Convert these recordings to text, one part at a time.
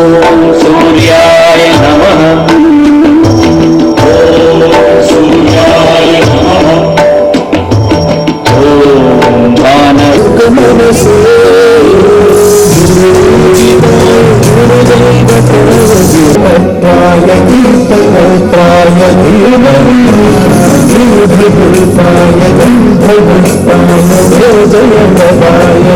ఓం సూర్యాయ నమః. ఓం సూర్యాయ నమః. ఓం మానవమనసే ప్రాయ కీర్తనోత్రాయ ధీమహి శ్రీభిపుల్పాయ గంధపుష్పాయ జయజయపదాయ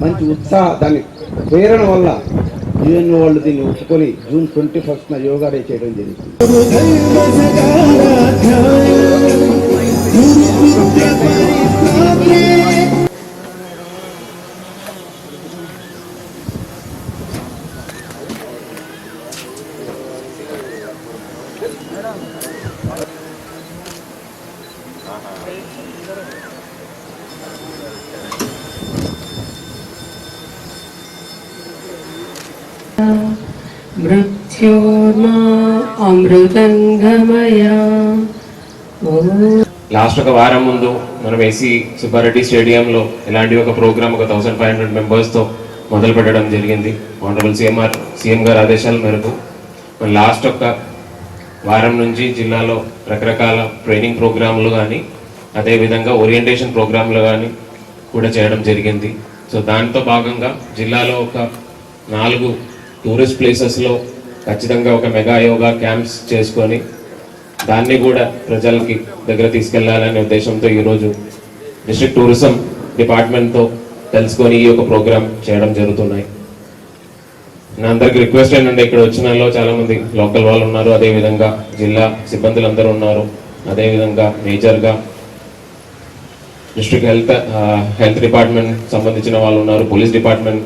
మంచి ఉత్సాహ దాని ప్రేరణ వల్ల యుఎన్ వాళ్ళు దీన్ని ఒప్పుకొని June twenty first yoga day చేయడం జరిగింది. మృత్యోర్మా అమృతంగమయా లాస్ట్ ఒక వారం ముందు మనం ఏసీ సుబ్బారెడ్డి స్టేడియంలో ఇలాంటి ఒక ప్రోగ్రామ్ ఒక థౌసండ్ ఫైవ్ హండ్రెడ్ మెంబర్స్తో మొదలు పెట్టడం జరిగింది. ఆనరబుల్ సీఎంఆర్ సీఎం గారి ఆదేశాల మేరకు. మన లాస్ట్ ఒక వారం నుంచి జిల్లాలో రకరకాల ట్రైనింగ్ ప్రోగ్రాంలు కానీ అదేవిధంగా ఓరియంటేషన్ ప్రోగ్రాంలు కానీ కూడా చేయడం జరిగింది. సో దాంతో భాగంగా జిల్లాలో ఒక నాలుగు టూరిస్ట్ ప్లేసెస్లో ఖచ్చితంగా ఒక మెగా యోగా క్యాంప్స్ చేసుకొని దాన్ని కూడా ప్రజలకి దగ్గర తీసుకెళ్ళాలనే ఉద్దేశంతో ఈరోజు డిస్ట్రిక్ట్ టూరిజం డిపార్ట్మెంట్తో తెలుసుకొని ఈ యొక్క ప్రోగ్రామ్ చేయడం జరుగుతున్నాయి. నా అందరికి రిక్వెస్ట్ ఏంటంటే ఇక్కడ వచ్చిన చాలా మంది లోకల్ వాళ్ళు ఉన్నారు. అదేవిధంగా జిల్లా సిబ్బందులు అందరూ ఉన్నారు. అదేవిధంగా మేజర్గా డిస్ట్రిక్ట్ హెల్త్ హెల్త్ డిపార్ట్మెంట్ సంబంధించిన వాళ్ళు ఉన్నారు. పోలీస్ డిపార్ట్మెంట్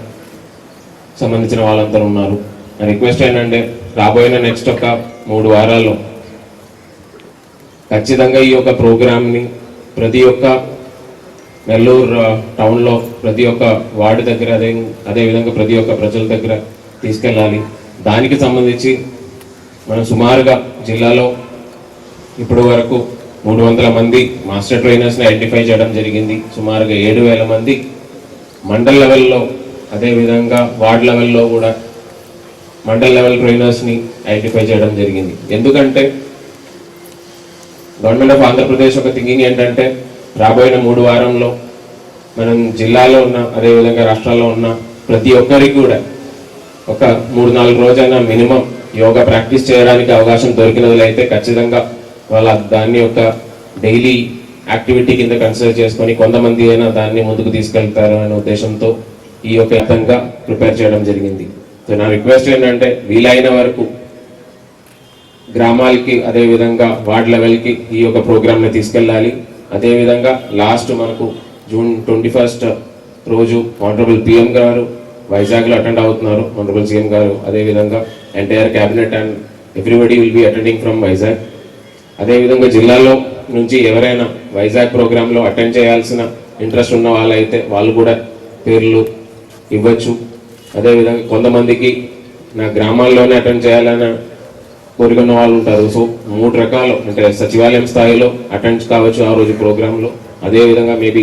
సంబంధించిన వాళ్ళందరూ ఉన్నారు. నా రిక్వెస్ట్ ఏంటంటే రాబోయిన నెక్స్ట్ ఒక మూడు వారాల్లో ఖచ్చితంగా ఈ యొక్క ప్రోగ్రామ్ని ప్రతి ఒక్క నెల్లూరు టౌన్లో ప్రతి ఒక్క వార్డు దగ్గర అదే అదేవిధంగా ప్రతి ఒక్క ప్రజల దగ్గర తీసుకెళ్ళాలి. దానికి సంబంధించి మనం సుమారుగా జిల్లాలో ఇప్పటి వరకు మూడు వందల మంది మాస్టర్ ట్రైనర్స్ని ఐడెంటిఫై చేయడం జరిగింది. సుమారుగా ఏడు వేల మంది మండల్ లెవెల్లో అదేవిధంగా వార్డ్ లెవెల్లో కూడా మండల్ లెవెల్ ట్రైనర్స్ని ఐడెంటిఫై చేయడం జరిగింది. ఎందుకంటే గవర్నమెంట్ ఆఫ్ ఆంధ్రప్రదేశ్ ఒక థింకింగ్ ఏంటంటే రాబోయిన మూడు వారంలో మనం జిల్లాలో ఉన్న అదేవిధంగా రాష్ట్రాల్లో ఉన్న ప్రతి ఒక్కరికి కూడా ఒక మూడు నాలుగు రోజైనా మినిమం యోగా ప్రాక్టీస్ చేయడానికి అవకాశం దొరికినట్లయితే ఖచ్చితంగా వాళ్ళ దాన్ని ఒక డైలీ యాక్టివిటీ కింద కన్సిడర్ చేసుకొని కొంతమంది అయినా దాన్ని ముందుకు తీసుకెళ్తారు అనే ఉద్దేశంతో ఈ యొక్క విధంగా ప్రిపేర్ చేయడం జరిగింది. సో నా రిక్వెస్ట్ ఏంటంటే వీలైన వరకు గ్రామాలకి అదేవిధంగా వార్డ్ లెవెల్కి ఈ యొక్క ప్రోగ్రామ్ని తీసుకెళ్ళాలి. అదేవిధంగా లాస్ట్ మనకు జూన్ ట్వంటీ ఫస్ట్ రోజు ఆనరబుల్ పిఎం గారు వైజాగ్లో అటెండ్ అవుతున్నారు ఆనరబుల్ సీఎం గారు. అదేవిధంగా entire cabinet and everybody will be attending from Vizag. అదేవిధంగా జిల్లాలో నుంచి ఎవరైనా వైజాగ్ ప్రోగ్రాంలో అటెండ్ చేయాల్సిన ఇంట్రెస్ట్ ఉన్న వాళ్ళైతే వాళ్ళు కూడా పేర్లు ఇవ్వచ్చు. అదేవిధంగా కొంతమందికి నా గ్రామాల్లోనే అటెండ్ చేయాలని కోరుకున్న వాళ్ళు ఉంటారు. సో మూడు రకాలు అంటే సచివాలయం స్థాయిలో అటెండ్ కావచ్చు ఆ రోజు ప్రోగ్రాంలో. అదేవిధంగా మేబీ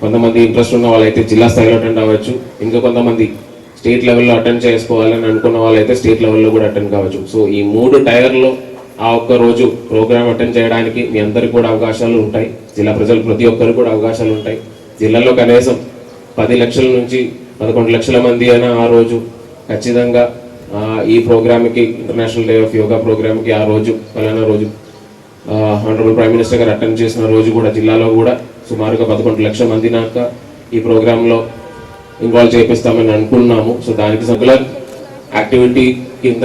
కొంతమంది ఇంట్రెస్ట్ ఉన్న వాళ్ళైతే జిల్లా స్థాయిలో అటెండ్ అవ్వచ్చు. ఇంకా కొంతమంది స్టేట్ లెవెల్లో అటెండ్ చేసుకోవాలని అనుకున్న వాళ్ళైతే స్టేట్ లెవెల్లో కూడా అటెండ్ కావచ్చు. సో ఈ మూడు టైర్లో ఆ ఒక్క రోజు ప్రోగ్రామ్ అటెండ్ చేయడానికి మీ అందరికి కూడా అవకాశాలు ఉంటాయి. జిల్లా ప్రజలు ప్రతి ఒక్కరు కూడా అవకాశాలు ఉంటాయి. జిల్లాలో కనీసం పది లక్షల నుంచి పదకొండు లక్షల మంది అయినా ఆ రోజు ఖచ్చితంగా ఈ ప్రోగ్రామ్కి ఇంటర్నేషనల్ డే ఆఫ్ యోగా ప్రోగ్రామ్కి ఆ రోజు ఫలానా రోజు ఆనరబుల్ ప్రైమ్ మినిస్టర్ గారు అటెండ్ చేసిన రోజు కూడా జిల్లాలో కూడా సుమారుగా పదకొండు లక్షల మంది నాక ఈ ప్రోగ్రాంలో ఇన్వాల్వ్ చేపిస్తామని అనుకున్నాము. సో దానికి రెగ్యులర్ యాక్టివిటీ కింద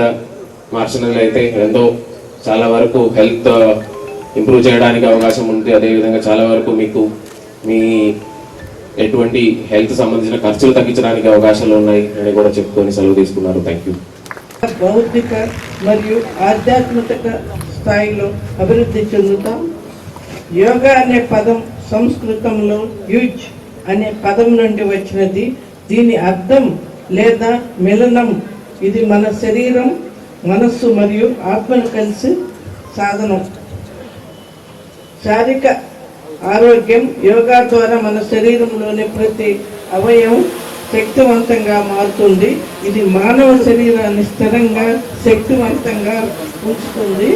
మార్చినట్లయితే ఎంతో చాలా వరకు హెల్త్ ఇంప్రూవ్ చేయడానికి అవకాశం ఉంది. అదేవిధంగా చాలా వరకు మీకు మీ ఎటువంటి హెల్త్ సంబంధించిన ఖర్చులు తగ్గించడానికి అవకాశాలు ఉన్నాయి అని కూడా చెప్పుకొని సెలవు తీసుకున్నారు. థ్యాంక్ యూ బౌద్ధిక మరియు ఆధ్యాత్మిక స్థాయిలో అభివృద్ధి చెందుతాం. యోగా అనే పదం సంస్కృతంలో యూజ్ అనే పదం నుండి వచ్చినది. దీని అర్థం లేదా మిలనం ఇది మన శరీరం మనస్సు మరియు ఆత్మను కలిసి సాధనం. శారీరక ఆరోగ్యం యోగా ద్వారా మన శరీరంలోని ప్రతి అవయవం శక్తివంతంగా మారుతుంది. ఇది మానవ శరీరాన్ని స్థిరంగా శక్తివంతంగా ఉంచుతుంది.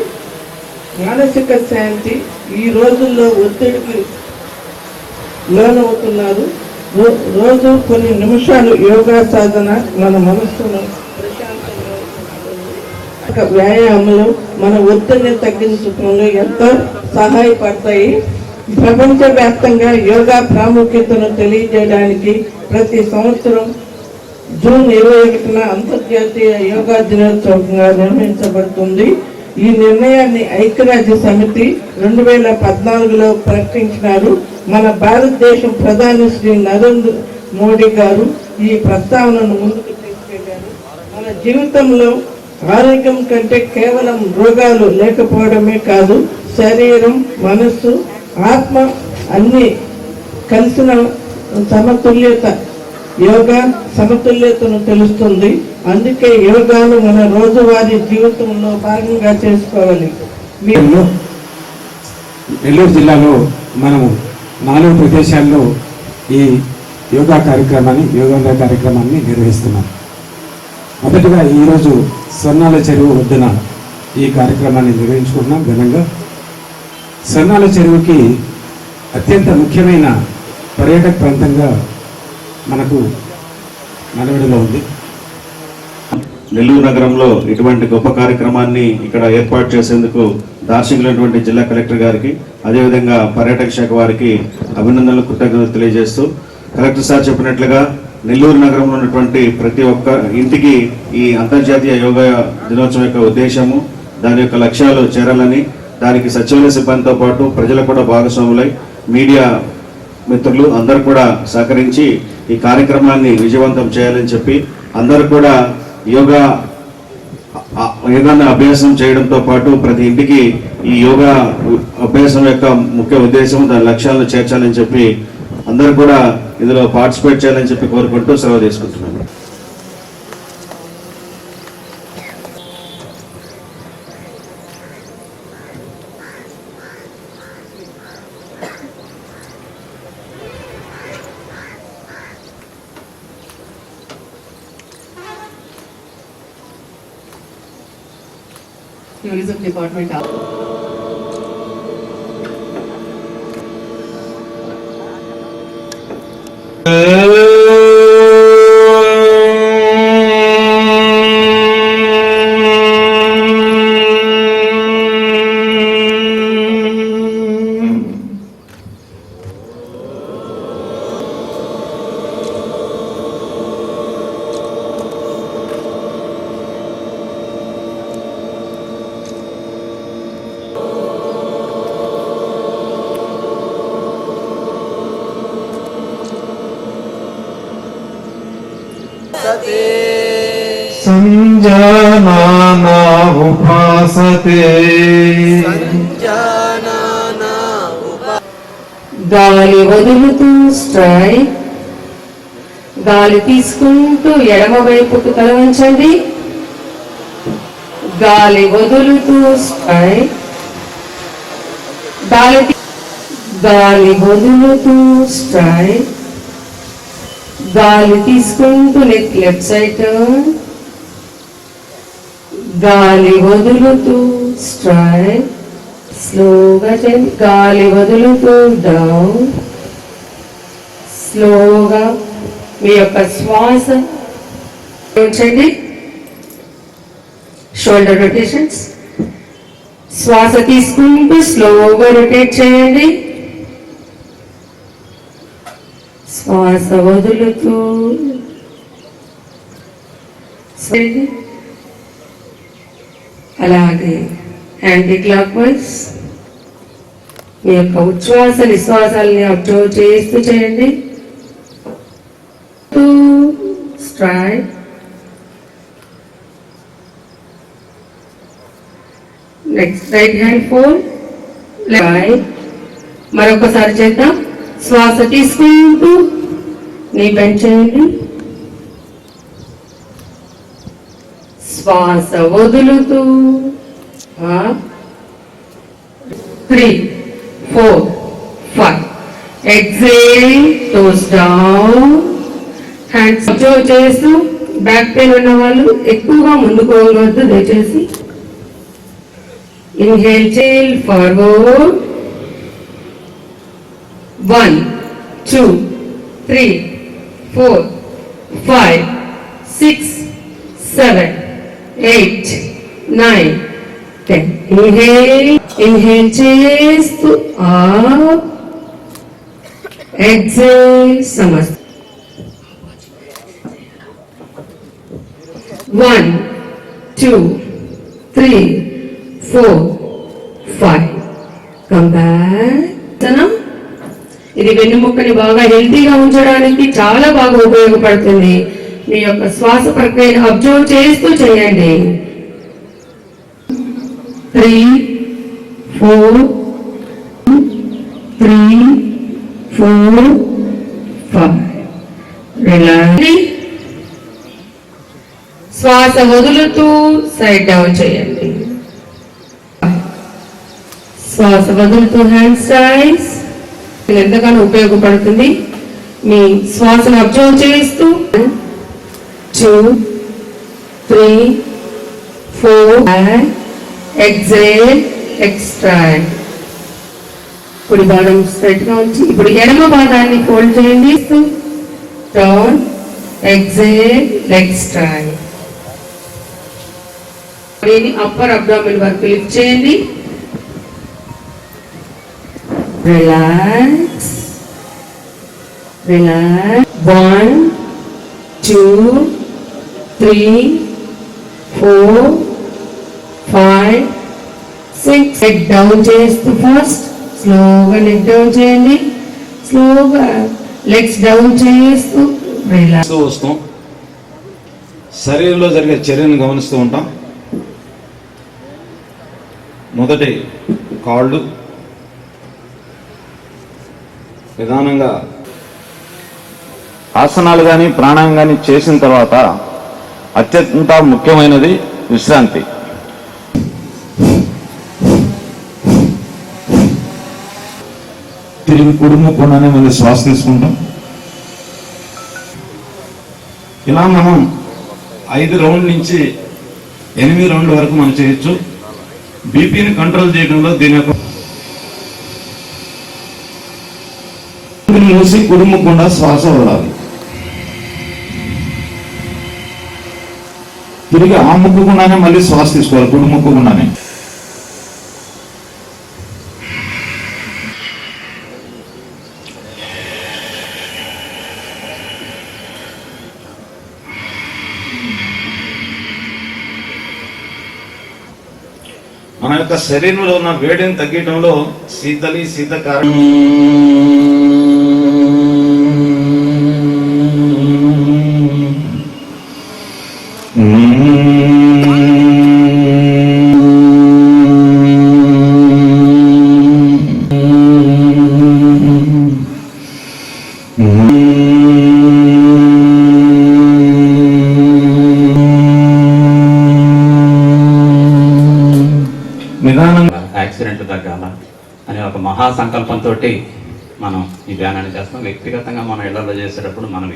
మానసిక శాంతి ఈ రోజుల్లో ఒత్తిడికి లోనవుతున్నారు. రోజు కొన్ని నిమిషాలు యోగా సాధన మన మనస్సును ఒక వ్యాయామాలు మన ఒత్తిడిని తగ్గించడంలో ఎంతో సహాయపడతాయి. ప్రపంచవ్యాప్తంగా యోగా ప్రాముఖ్యతను తెలియజేయడానికి ప్రతి సంవత్సరం జూన్ ఇరవై ఒకటిన అంతర్జాతీయ యోగా దినోత్సవంగా నిర్వహించబడుతుంది. ఈ నిర్ణయాన్ని ఐక్యరాజ్య సమితి రెండు వేల పద్నాలుగులో ప్రకటించినారు. మన భారతదేశం ప్రధాని శ్రీ నరేంద్ర మోడీ గారు ఈ ప్రస్తావనను ముందుకు తీసుకెళ్ళారు. మన జీవితంలో ఆరోగ్యం కంటే కేవలం రోగాలు లేకపోవడమే కాదు శరీరం మనస్సు ఆత్మ అన్ని కలిసిన సమతుల్యత యోగా సమతుల్యతను తెలుస్తుంది. అందుకే యోగాను మన రోజువారీ జీవితంలో భాగంగా చేసుకోవాలి. నెల్లూరు జిల్లాలో మనము నాలుగు ప్రదేశాల్లో ఈ యోగా కార్యక్రమాన్ని యోగాంధ్ర కార్యక్రమాన్ని నిర్వహిస్తున్నాం. మొదటగా ఈరోజు స్వర్ణాల చెరువు వద్దున ఈ కార్యక్రమాన్ని నిర్వహించుకుంటున్నాం ఘనంగా. స్వర్ణాల చెరువుకి అత్యంత ముఖ్యమైన పర్యాటక ప్రాంతంగా మనకు నడవడిలో ఉంది. నెల్లూరు నగరంలో ఇటువంటి గొప్ప కార్యక్రమాన్ని ఇక్కడ ఏర్పాటు చేసేందుకు దార్శకులైనటువంటి జిల్లా కలెక్టర్ గారికి అదేవిధంగా పర్యాటక శాఖ వారికి అభినందనలు కృతజ్ఞతలు తెలియజేస్తూ కలెక్టర్ సార్ చెప్పినట్లుగా నెల్లూరు నగరంలో ఉన్నటువంటి ప్రతి ఒక్క ఇంటికి ఈ అంతర్జాతీయ యోగా దినోత్సవం యొక్క ఉద్దేశము దాని యొక్క లక్ష్యాలు చేరాలని దానికి సచివాలయ సిబ్బందితో పాటు ప్రజలు కూడా భాగస్వాములై మీడియా మిత్రులు అందరూ కూడా సహకరించి ఈ కార్యక్రమాన్ని విజయవంతం చేయాలని చెప్పి అందరూ కూడా యోగా యోగాన్ని అభ్యాసం చేయడంతో పాటు ప్రతి ఇంటికి ఈ యోగా అభ్యాసం యొక్క ముఖ్య ఉద్దేశం దాని లక్ష్యాలను చేర్చాలని చెప్పి అందరూ కూడా ఇందులో పార్టిసిపేట్ చేయాలని చెప్పి కోరుకుంటూ సెలవు తీసుకుంటున్నాను. 我。గాలి వదులుతూ స్ట్రైక్ గాలి తీసుకుంటూ ఎడమ వైపుకు తల వంచండి గాలి వదులుతూ స్ట్రైక్ గాలి గాలి వదులుతూ స్ట్రైక్ గాలి తీసుకుంటూ నెక్ లెఫ్ట్ సైడ్ టర్న్ గాలి వదులుతూ స్ట్రైట్ స్లోగా చేయండి గాలి వదులుతూ డౌన్ స్లోగా మీ యొక్క శ్వాస. ఉంచండి. షోల్డర్ రొటేషన్స్ శ్వాస తీసుకుంటూ స్లోగా రొటేట్ చేయండి. శ్వాస వదులుతూ. చేయండి. అలాగే యాంటీ క్లాక్ వైజ్ మీ యొక్క ఉచ్ఛ్వాస నిశ్వాసాలని అబ్జర్వ్ చేస్తూ చేయండి. Two strike next right hand four మరొకసారి చేద్దాం. శ్వాస తీసుకుంటూ నీ పెంచేయండి శ్వాస వదులుతూ three four five exhale toes down hands observe చేస్తూ బ్యాక్ పెయిన్ ఉన్న వాళ్ళు ఎక్కువగా ముందుకోవద్దు దయచేసి. Inhale చేల్ forward one two three four five six seven eight nine ten inhale inhale చేస్తూ up exhale సమస్ one two three four five come ఇది వెన్నుముక్కని బాగా హెల్తీగా ఉంచడానికి చాలా బాగా ఉపయోగపడుతుంది. మీ యొక్క శ్వాస ప్రక్రియను అబ్జర్వ్ చేస్తూ చేయండి. Three four three four five. Relax. శ్వాస వదులుతూ సైడ్ డౌన్ చేయండి. శ్వాస వదులుతూ హ్యాండ్ సైజ్ ఎంతగానో ఉపయోగపడుతుంది. మీ శ్వాసను అబ్జర్వ్ చేస్తూ two three four exhale extract కుడి భాగం స్ట్రైట్గా ఉంచి ఇప్పుడు ఎడమ భాగాన్ని ఫోల్డ్ చేయండి. టర్న్ ఎగ్జేల్ ఎక్స్ట్రాక్ట్ బాడీని అప్పర్ అబ్డామిన్ వరకు లిఫ్ట్ చేయండి. Relax relax one two three four five six neck down చేస్తూ ఫస్ట్ స్లోగా నెక్ డౌన్ చేయండి. స్లోగా లెగ్స్ డౌన్ చేస్తూ రిలాక్స్ వస్తాం శరీరంలో జరిగే చర్యను గమనిస్తూ ఉంటాం. మొదటి కాళ్ళు నిదానంగా ఆసనాలు కానీ ప్రాణాయం కానీ చేసిన తర్వాత అత్యంత ముఖ్యమైనది విశ్రాంతి. తిరిగి కుడుముకుండానే మళ్ళీ శ్వాస తీసుకుంటాం. ఇలా మనం ఐదు రౌండ్ నుంచి ఎనిమిది రౌండ్ల వరకు మనం చేయొచ్చు. బీపీని కంట్రోల్ చేయడంలో దీని యొక్క మూసి కుడుముకుండా శ్వాస వదలాలి. తిరిగి ఆ ముక్కుకుండానే మళ్ళీ శ్వాస తీసుకోవాలి గుడి ముక్కుకుండానే. మన యొక్క శరీరంలో ఉన్న వేడిని తగ్గించడంలో శీతలి శీతకార. మహాసంకల్పంతో మనం ఈ ధ్యానాన్ని చేస్తాం. వ్యక్తిగతంగా మనం ఇళ్ళలో చేసేటప్పుడు మనం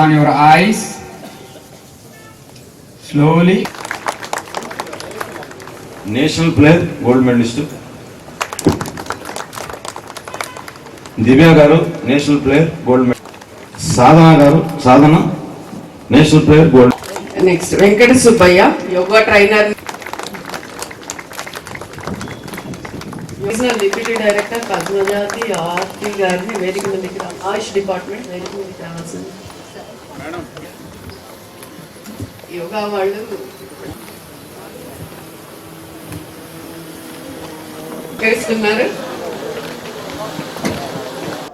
on your eyes. Slowly. National player gold medalist Divya garu national player gold medal Sadhana garu Sadhana national player gold next Venkata Subbaiah yoga trainer regional deputy director పద్మజాతి ఆర్టీ గారిని వేదిక మీదకి ఆయుష్ డిపార్ట్మెంట్ వేదిక మీదకి రావాల్సింది యోగా వాళ్ళు చేస్తున్నారు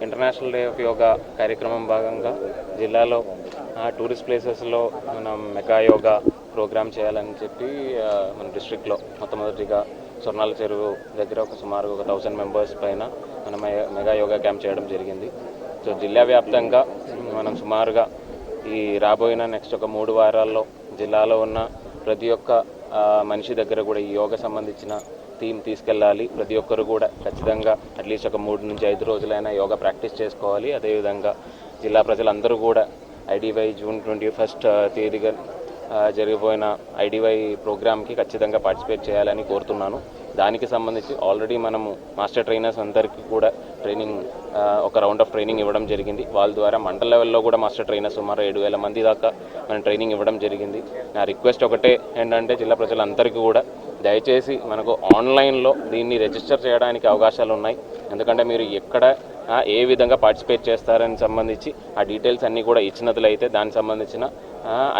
ఇంటర్నేషనల్ డే ఆఫ్ యోగా కార్యక్రమం భాగంగా జిల్లాలో టూరిస్ట్ ప్లేసెస్లో మనం మెగా యోగా ప్రోగ్రామ్ చేయాలని చెప్పి మన డిస్ట్రిక్ట్లో మొట్టమొదటిగా స్వర్ణాల చెరువు దగ్గర ఒక సుమారు ఒక థౌసండ్ మెంబర్స్ పైన మనం మెగా యోగా క్యాంప్ చేయడం జరిగింది. సో జిల్లా వ్యాప్తంగా మనం సుమారుగా ఈ రాబోయిన నెక్స్ట్ ఒక మూడు వారాల్లో జిల్లాలో ఉన్న ప్రతి ఒక్క మనిషి దగ్గర కూడా ఈ యోగ సంబంధించిన థీమ్ తీసుకెళ్ళాలి. ప్రతి ఒక్కరు కూడా ఖచ్చితంగా అట్లీస్ట్ ఒక మూడు నుంచి ఐదు రోజులైనా యోగా ప్రాక్టీస్ చేసుకోవాలి. అదేవిధంగా జిల్లా ప్రజలందరూ కూడా ఐడివై జూన్ ట్వంటీ ఫస్ట్ తేదీగా జరిగిపోయిన ఐడివై ప్రోగ్రామ్కి ఖచ్చితంగా పార్టిసిపేట్ చేయాలని కోరుతున్నాను. దానికి సంబంధించి ఆల్రెడీ మనము మాస్టర్ ట్రైనర్స్ అందరికీ కూడా ట్రైనింగ్ ఒక రౌండ్ ఆఫ్ ట్రైనింగ్ ఇవ్వడం జరిగింది. వాళ్ళ ద్వారా మండల లెవెల్లో కూడా మాస్టర్ ట్రైనర్స్ సుమారు ఏడు వేల మంది దాకా మనం ట్రైనింగ్ ఇవ్వడం జరిగింది. నా రిక్వెస్ట్ ఒకటే ఏంటంటే జిల్లా ప్రజలందరికీ కూడా దయచేసి మనకు ఆన్లైన్లో దీన్ని రిజిస్టర్ చేయడానికి అవకాశాలు ఉన్నాయి. ఎందుకంటే మీరు ఎక్కడ ఏ విధంగా పార్టిసిపేట్ చేస్తారని సంబంధించి ఆ డీటెయిల్స్ అన్నీ కూడా ఇచ్చినట్లయితే దానికి సంబంధించిన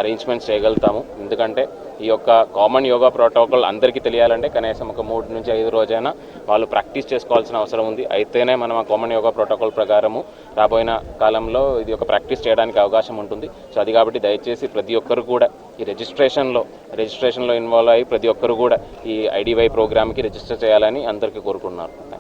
అరేంజ్మెంట్స్ చేయగలుగుతాము. ఎందుకంటే ఈ యొక్క కామన్ యోగా ప్రోటోకాల్ అందరికీ తెలియాలంటే కనీసం ఒక మూడు నుంచి ఐదు రోజైనా వాళ్ళు ప్రాక్టీస్ చేసుకోవాల్సిన అవసరం ఉంది. అయితేనే మనం ఆ కామన్ యోగా ప్రోటోకాల్ ప్రకారము రాబోయిన కాలంలో ఇది ఒక ప్రాక్టీస్ చేయడానికి అవకాశం ఉంటుంది. సో అది కాబట్టి దయచేసి ప్రతి ఒక్కరు కూడా ఈ రిజిస్ట్రేషన్లో రిజిస్ట్రేషన్లో ఇన్వాల్వ్ అయ్యి ప్రతి ఒక్కరు కూడా ఈ ఐడివై ప్రోగ్రామ్కి రిజిస్టర్ చేయాలని అందరికీ కోరుకున్నారు